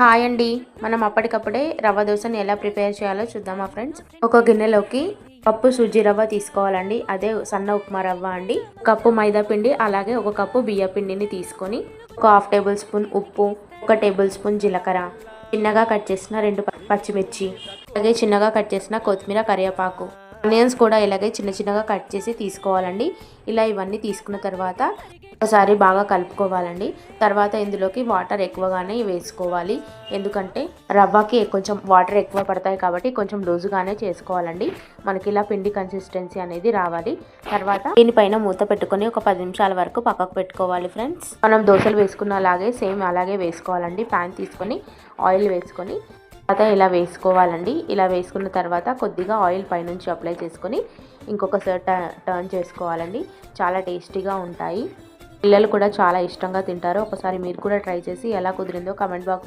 Hi అండి. మనం అప్పటికప్పుడే రవ్వ దోశని ఎలా ప్రిపేర్ చేయాలో చూద్దామా ఫ్రెండ్స్? ఒక గిన్నెలోకి కప్పు సూజీ రవ్వ తీసుకోవాలండి. అదే సన్న ఉప్మా రవ్వ అండి. కప్పు మైదా పిండి అలాగే ఒక కప్పు బియ్య పిండిని తీసుకొని ఒక హాఫ్ టేబుల్ స్పూన్ ఉప్పు ఒక టేబుల్ స్పూన్ జీలకర్ర. చిన్నగా కట్ చేసిన రెండు ప- పచ్చిమిర్చి అలాగే చిన్నగా కట్ చేసిన కొత్తిమీర కరివేపాకు. ఆనియన్స్ కూడా ఇలాగే చిన్న చిన్నగా కట్ చేసి తీసుకోవాలండి. ఇలా ఇవన్నీ తీసుకున్న తర్వాత ఒకసారి బాగా కలుపుకోవాలండి. తర్వాత ఇందులోకి వాటర్ ఎక్కువగానే వేసుకోవాలి. ఎందుకంటే రవ్వకి కొంచెం వాటర్ ఎక్కువ పడతాయి కాబట్టి కొంచెం లూజుగానే చేసుకోవాలండి. మనకి ఇలా పిండి కన్సిస్టెన్సీ అనేది రావాలి. తర్వాత దీనిపైన మూత పెట్టుకొని ఒక పది నిమిషాల వరకు పక్కకు పెట్టుకోవాలి ఫ్రెండ్స్ మనం దోశలు వేసుకున్న అలాగే సేమ్ అలాగే వేసుకోవాలండి. ప్యాన్ తీసుకొని ఆయిల్ వేసుకొని తర్వాత ఇలా వేసుకోవాలండి. ఇలా వేసుకున్న తర్వాత కొద్దిగా ఆయిల్ పైనుంచి అప్లై చేసుకొని ఇంకొకసారి ట- టర్న్ చేసుకోవాలండి. చాలా టేస్టీగా ఉంటాయి. పిల్లలు కూడా చాలా ఇష్టంగా తింటారు. ఒకసారి మీరు కూడా ట్రై చేసి ఎలా కుదిరిందో కమెంట్ బాక్స్